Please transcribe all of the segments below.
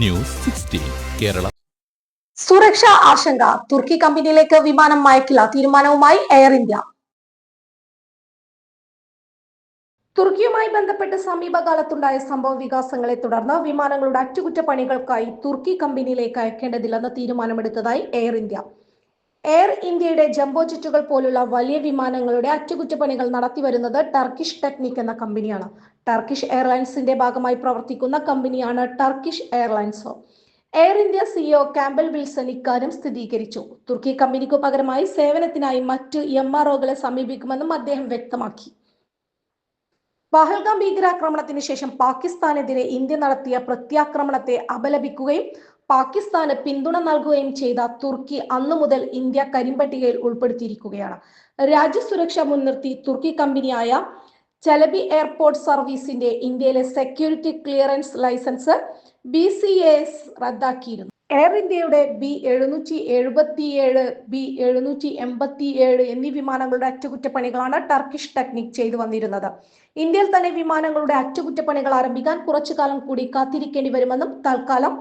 News sixteen Kerala. സുരക്ഷാ ആശങ്ക. തുർക്കി കമ്പനിയിലേക്ക് വിമാനം അയക്കില്ല തീരുമാനവുമായി എയർ ഇന്ത്യ. തുർക്കിയുമായി ബന്ധപ്പെട്ട് സമീപകാലത്തുണ്ടായ സംഭവ വികാസങ്ങളെ തുടർന്ന് വിമാനങ്ങളുടെ അറ്റകുറ്റപ്പണികൾക്കായി തുർക്കി കമ്പനിയിലേക്ക് അയക്കേണ്ടതില്ലെന്ന് തീരുമാനമെടുത്തതായി എയർ ഇന്ത്യ. എയർ ഇന്ത്യയുടെ ജംബോ ജെറ്റുകൾ പോലുള്ള വലിയ വിമാനങ്ങളുടെ അറ്റകുറ്റപ്പണികൾ നടത്തിവരുന്നത് ടർക്കിഷ് ടെക്നിക് എന്ന കമ്പനിയാണ്. ടർക്കിഷ് എയർലൈൻസിന്റെ ഭാഗമായി പ്രവർത്തിക്കുന്ന കമ്പനിയാണ് Turkish Airlines Air India CEO Campbell Wilson ഇക്കാര്യം സ്ഥിരീകരിച്ചു. തുർക്കി കമ്പനിക്ക് പകരമായി സേവനത്തിനായി മറ്റ് എം ആർ ഒകളെ സമീപിക്കുമെന്നും അദ്ദേഹം വ്യക്തമാക്കി. പഹൽഗാം ഭീകരാക്രമണത്തിന് ശേഷം പാകിസ്ഥാനെതിരെ ഇന്ത്യ നടത്തിയ പ്രത്യാക്രമണത്തെ അപലപിക്കുകയും പാകിസ്ഥാന് പിന്തുണ നൽകുകയും ചെയ്ത തുർക്കി അന്നു മുതൽ ഇന്ത്യ കരിമ്പട്ടികയിൽ ഉൾപ്പെടുത്തിയിരിക്കുകയാണ്. രാജ്യസുരക്ഷ മുൻനിർത്തി തുർക്കി കമ്പനിയായ ചലബി എയർപോർട്ട് സർവീസിന്റെ ഇന്ത്യയിലെ സെക്യൂരിറ്റി ക്ലിയറൻസ് ലൈസൻസ് ബി റദ്ദാക്കിയിരുന്നു. എയർ ഇന്ത്യയുടെ ബി എഴുന്നൂറ്റി എഴുപത്തിയേഴ് ബി എഴുന്നൂറ്റി എൺപത്തി ഏഴ് എന്നീ വിമാനങ്ങളുടെ അറ്റകുറ്റപ്പണികളാണ് ടർക്കിഷ് ടെക്നിക് ചെയ്തു വന്നിരുന്നത്. ഇന്ത്യയിൽ തന്നെ വിമാനങ്ങളുടെ അറ്റകുറ്റപ്പണികൾ ആരംഭിക്കാൻ കുറച്ചു കാലം കൂടി കാത്തിരിക്കേണ്ടി വരുമെന്നും തൽക്കാലം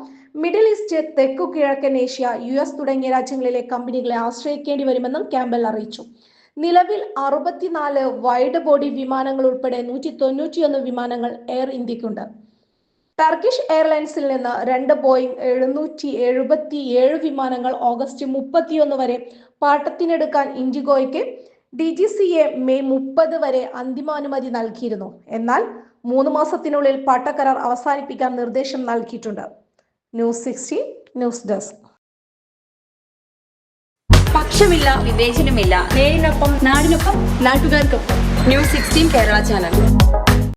മിഡിൽ ഈസ്റ്റ് തെക്കു കിഴക്കൻ ഏഷ്യ യു എസ് തുടങ്ങിയ രാജ്യങ്ങളിലെ കമ്പനികളെ ആശ്രയിക്കേണ്ടി വരുമെന്നും ക്യാമ്പൽ അറിയിച്ചു. നിലവിൽ അറുപത്തിനാല് വൈഡ് ബോഡി വിമാനങ്ങൾ ഉൾപ്പെടെ നൂറ്റി തൊണ്ണൂറ്റിയൊന്ന് വിമാനങ്ങൾ എയർ ഇന്ത്യക്കുണ്ട് ടർക്കിഷ് എയർലൈൻസിൽ നിന്ന് രണ്ട് ബോയിങ് എഴുന്നൂറ്റി എഴുപത്തി ഏഴ് വിമാനങ്ങൾ ഓഗസ്റ്റ് മുപ്പത്തിയൊന്ന് വരെ പാട്ടത്തിനെടുക്കാൻ ഇൻഡിഗോയ്ക്ക് D G C A May മുപ്പത് വരെ അന്തിമാനുമതി നൽകിയിരുന്നു. എന്നാൽ മൂന്ന് മാസത്തിനുള്ളിൽ പാട്ടക്കരാർ അവസാനിപ്പിക്കാൻ നിർദ്ദേശം നൽകിയിട്ടുണ്ട്. ന്യൂസ് സിക്സ്റ്റീൻ ന്യൂസ് ഡെസ്ക് പക്ഷമില്ല വിവേചനമില്ല. നേരിനൊപ്പം നാടിനൊപ്പം നാട്ടുകാർക്കൊപ്പം. News sixteen Kerala channel.